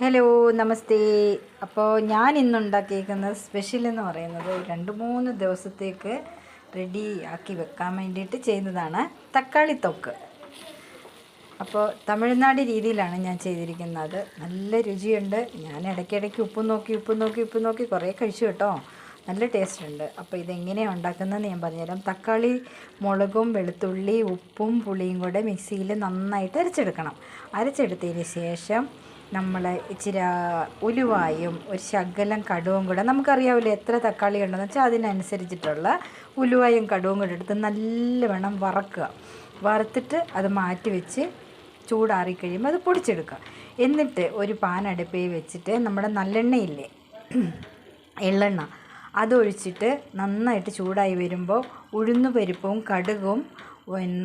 Hello നമസ്തേ. അപ്പോൾ ഞാൻ ഇന്ന്ണ്ടാക്കിയക്കുന്നത് special എന്ന് പറയുന്നത് രണ്ട് മൂന്ന് ദിവസത്തേക്ക് റെഡി ആക്കി വെക്കാൻ വേണ്ടിയിട്ട് ചെയ്യുന്നതാണ് തക്കാളി തൊക്ക്. അപ്പോൾ തമിഴ്നാട് രീതിയിലാണ് ഞാൻ ചെയ്തിരിക്കുന്നത്. നല്ല രുചിയുണ്ട്. ഞാൻ ഇടയ്ക്കിടയ്ക്ക് ഉപ്പ് നോക്കി ഉപ്പ് നോക്കി ഉപ്പ് നോക്കി കുറേ കഴിച്ചു കേട്ടോ. നല്ല ടേസ്റ്റ് ഉണ്ട്. അപ്പോൾ ഇതെങ്ങനെയാണ് ഉണ്ടാക്കുന്നതെന്ന് ഞാൻ പറഞ്ഞുതരാം. തക്കാളി മുളകും വെളുത്തുള്ളി ഉപ്പും പുളിയും കൂടെ മിക്സിയിൽ നന്നായിട്ട് അരച്ചെടുക്കണം. അരച്ചെടുത്തതിന് ശേഷം നമ്മൾ ഇച്ചിരി ഉലുവായും ഒരു ശകലം കടുവും കൂടെ നമുക്കറിയാവില്ല എത്ര തക്കാളി ഉണ്ടെന്ന് വെച്ചാൽ അതിനനുസരിച്ചിട്ടുള്ള ഉലുവായും കടുവും കൂടെ എടുത്ത് നല്ല വേണം വറക്കുക. വറുത്തിട്ട് അത് മാറ്റി വെച്ച് ചൂടാറി കഴിയുമ്പോൾ അത് പൊടിച്ചെടുക്കുക. എന്നിട്ട് ഒരു പാൻ അടുപ്പേ വെച്ചിട്ട് നമ്മുടെ നല്ലെണ്ണയില്ലേ എള്ളെണ്ണ അതൊഴിച്ചിട്ട് നന്നായിട്ട് ചൂടായി വരുമ്പോൾ ഉഴുന്ന് പരിപ്പും കടുകും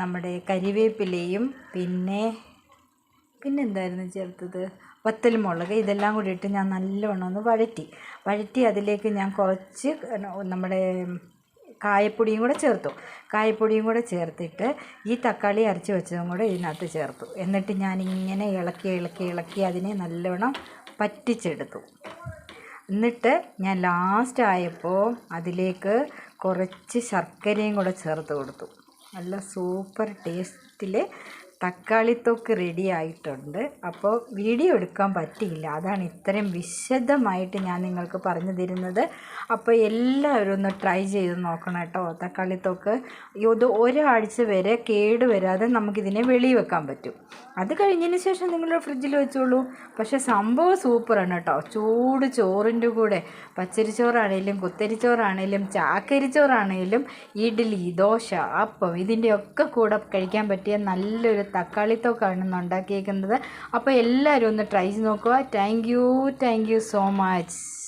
നമ്മുടെ കരിവേപ്പിലയും പിന്നെ പിന്നെ എന്തായിരുന്നു ചേർത്തത്? വത്തൽ മുളക്. ഇതെല്ലാം കൂടി ഇട്ട് ഞാൻ നല്ലവണ്ണം ഒന്ന് വഴറ്റി. വഴറ്റി അതിലേക്ക് ഞാൻ കുറച്ച് നമ്മുടെ കായപ്പൊടിയും കൂടെ ചേർത്തു. കായപ്പൊടിയും കൂടെ ചേർത്തിട്ട് ഈ തക്കാളി അരച്ച് വെച്ചതും കൂടെ ഇതിനകത്ത് ചേർത്തു. എന്നിട്ട് ഞാൻ ഇങ്ങനെ ഇളക്കി ഇളക്കി ഇളക്കി അതിനെ നല്ലവണ്ണം പറ്റിച്ചെടുത്തു. എന്നിട്ട് ഞാൻ ലാസ്റ്റ് ആയപ്പോൾ അതിലേക്ക് കുറച്ച് ശർക്കരയും കൂടെ ചേർത്ത് കൊടുത്തു. നല്ല സൂപ്പർ ടേസ്റ്റിൽ തക്കാളിത്തൊക്ക് റെഡി ആയിട്ടുണ്ട്. അപ്പോൾ വീഡിയോ എടുക്കാൻ പറ്റിയില്ല. അതാണ് ഇത്രയും വിശദമായിട്ട് ഞാൻ നിങ്ങൾക്ക് പറഞ്ഞു തരുന്നത്. അപ്പോൾ എല്ലാവരും ഒന്ന് ട്രൈ ചെയ്ത് നോക്കണം കേട്ടോ തക്കാളിത്തൊക്ക്. ഇത് ഒരാഴ്ച വരെ കേട് വരാതെ നമുക്കിതിനെ വെളിയിൽ വെക്കാൻ പറ്റും. അത് കഴിഞ്ഞതിന് ശേഷം നിങ്ങൾ ഫ്രിഡ്ജിൽ വെച്ചോളൂ. പക്ഷേ സംഭവം സൂപ്പറാണ് കേട്ടോ. ചൂട് ചോറിന്റെ കൂടെ. പച്ചരിച്ചോറാണേലും കുത്തരിച്ചോറാണേലും ചാക്കരിച്ചോറാണേലും ഇഡ്ഡലി ദോശ അപ്പം ഇതിന്റെയൊക്കെ കൂടെ കഴിക്കാൻ പറ്റിയ നല്ലൊരു തക്കാളിത്തൊക്കാണ് ഇന്ന് ഉണ്ടാക്കിയേക്കുന്നത്. അപ്പോൾ എല്ലാവരും ഒന്ന് ട്രൈ ചെയ്ത് നോക്കുക. Thank you thank you so much